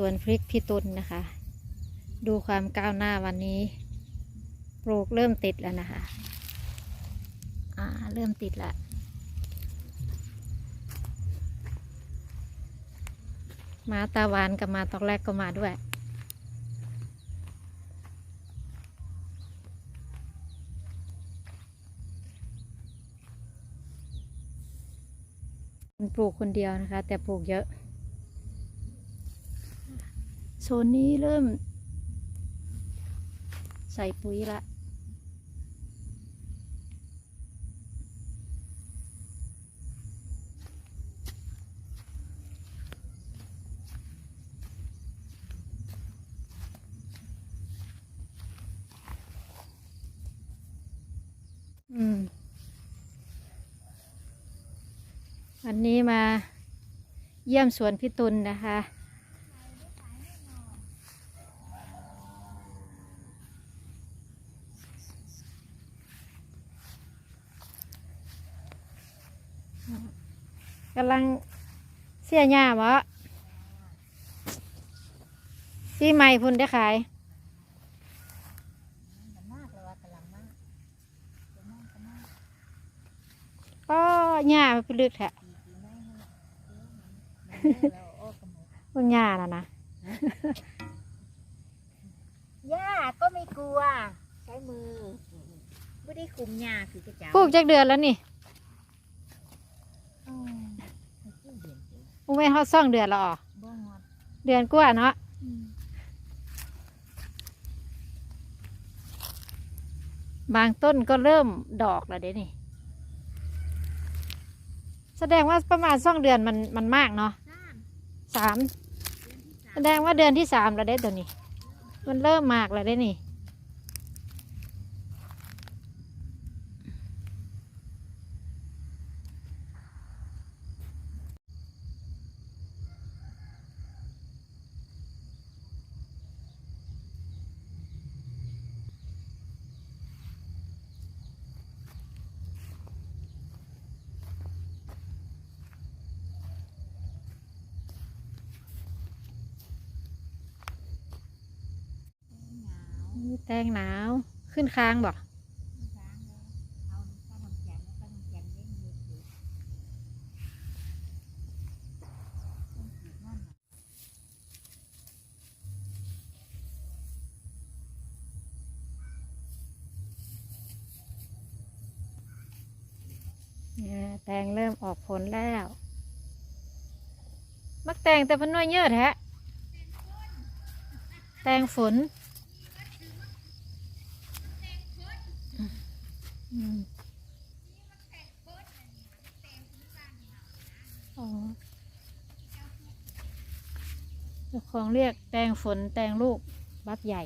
สวนพริกพี่ตุลนะคะ ดูความก้าวหน้าวันนี้ปลูกเริ่มติดแล้วนะคะ อ่า เริ่มติดละมาตาหวานกับมาตอกแรกก็มาด้วย ปลูกคนเดียวนะคะ แต่ปลูกเยอะ โซนนี้เริ่ม ใส่ปุ๋ยละอืมวันนี้มาเยี่ยมสวนพี่ตุลนะคะ กำลังเสียหญ้าบ่ปีใหม่พุ่นได้ขายก็หญ้ามันเป็นลึกแท้พวกหญ้าน่ะนะย่าก็ไม่กลัว ใช้มือไม่ได้คุมหญ้าคือกระเจ้าปลูกจากเดือนแล้วนี่ อืมให้กินเดื อนเดียวปลูกไม่ฮอดซ่องเดือนแล้วอ๋อบ่งอดเดือนกว่าเนาะอืมบางต้นก็เริ่มดอกแล้วเด้นี่ แสดงว่าประมาณซ่องเดือนมันมันมากเนาะสามสามแสดงว่าเดือนที่สามแล้วเด้ตัวนี้ มันเริ่มมากแล้วเด้นี่ แตงหนาว ขึ้นค้างบ่ช้างเลยเอาข้าวน้ำแข็งแล้วก็น้ำแข็งเล่นมือถือต้องกินนั่นน่ะเนี่ยแตงเริ่มออกผลแล้ว มักแตงแต่เพนน้อยเยอะแท้แตงฝนอืมอ๋อเจ้า ของเรียกแตงฝนแตงลูกบักใหญ่